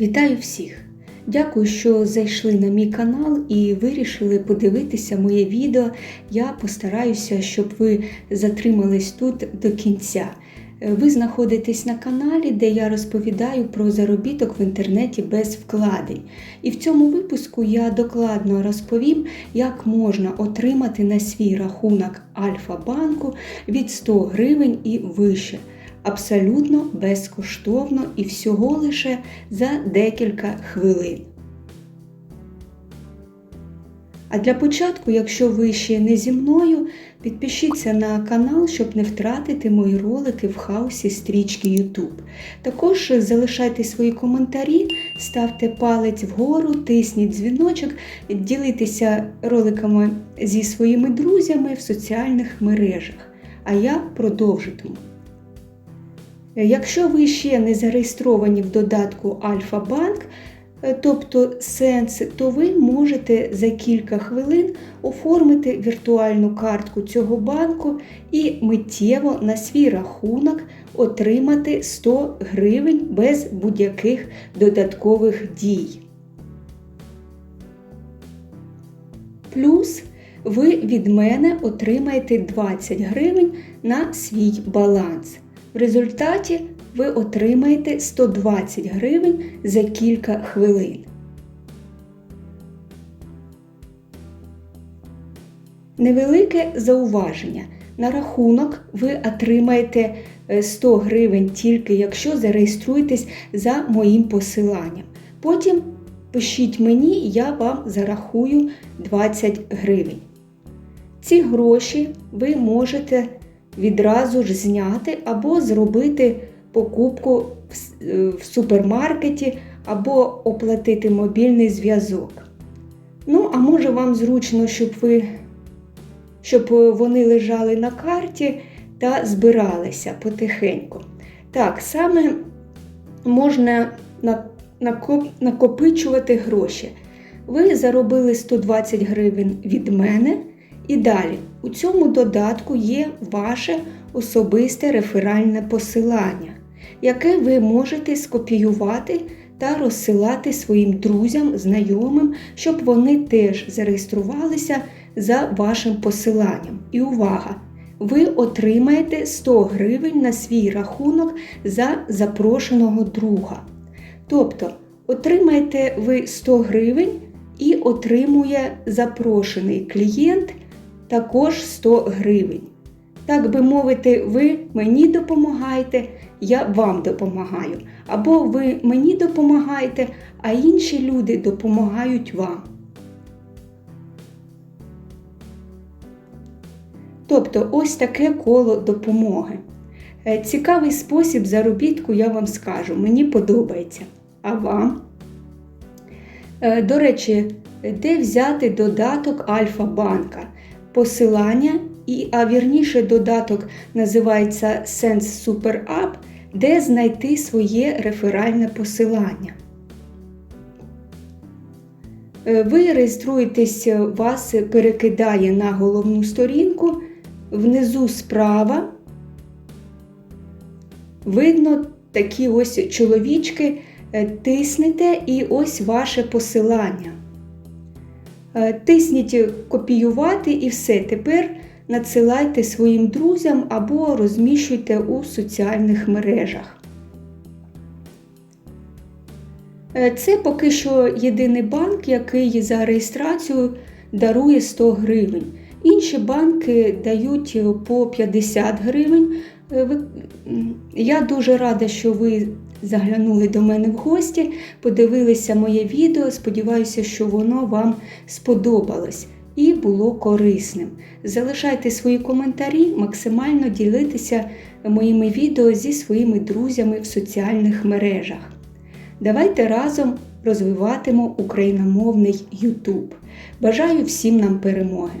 Вітаю всіх! Дякую, що зайшли на мій канал і вирішили подивитися моє відео. Я постараюся, щоб ви затримались тут до кінця. Ви знаходитесь на каналі, де я розповідаю про заробіток в інтернеті без вкладень. І в цьому випуску я докладно розповім, як можна отримати на свій рахунок Альфа-банку від 100 гривень і вище абсолютно безкоштовно і всього лише за декілька хвилин. А для початку, якщо ви ще не зі мною, підпишіться на канал, щоб не втратити мої ролики в хаосі стрічки YouTube. Також залишайте свої коментарі, ставте палець вгору, тисніть дзвіночок, ділитеся роликами зі своїми друзями в соціальних мережах. А я продовжитиму. Якщо ви ще не зареєстровані в додатку Альфа-Банк, тобто Сенс, то ви можете за кілька хвилин оформити віртуальну картку цього банку і миттєво на свій рахунок отримати 100 гривень без будь-яких додаткових дій. Плюс ви від мене отримаєте 20 гривень на свій баланс. В результаті ви отримаєте 120 гривень за кілька хвилин. Невелике зауваження. На рахунок ви отримаєте 100 гривень тільки якщо зареєструєтесь за моїм посиланням. Потім пишіть мені, я вам зарахую 20 гривень. Ці гроші ви можете відразу ж зняти або зробити покупку в супермаркеті, або оплатити мобільний зв'язок. Ну, а може вам зручно, щоб ви, щоб вони лежали на карті та збиралися потихеньку. Так, саме можна накопичувати гроші. Ви заробили 120 гривень від мене. І далі, у цьому додатку є ваше особисте реферальне посилання, яке ви можете скопіювати та розсилати своїм друзям, знайомим, щоб вони теж зареєструвалися за вашим посиланням. І увага! Ви отримаєте 100 гривень на свій рахунок за запрошеного друга. Тобто, отримаєте ви 100 гривень і отримує запрошений клієнт також 100 гривень. Так би мовити, ви мені допомагаєте, я вам допомагаю. Або ви мені допомагаєте, а інші люди допомагають вам. Тобто ось таке коло допомоги. Е, цікавий спосіб заробітку, я вам скажу, мені подобається. А вам? Е, до речі, де взяти додаток Альфа-банка? Посилання, і, а вірніше додаток називається Sense Super App, де знайти своє реферальне посилання. Е, ви реєструєтесь, вас перекидає на головну сторінку, внизу справа. Видно такі ось чоловічки, е, тиснете і ось ваше посилання. Е, тисніть копіювати і все. Тепер надсилайте своїм друзям або розміщуйте у соціальних мережах. Е, це поки що єдиний банк, який за реєстрацію дарує 100 гривень. Інші банки дають по 50 гривень. Е, я дуже рада, що ви заглянули до мене в гості, подивилися моє відео. Сподіваюся, що воно вам сподобалось і було корисним. Залишайте свої коментарі, максимально ділитися моїми відео зі своїми друзями в соціальних мережах. Давайте разом розвиватимо україномовний YouTube. Бажаю всім нам перемоги!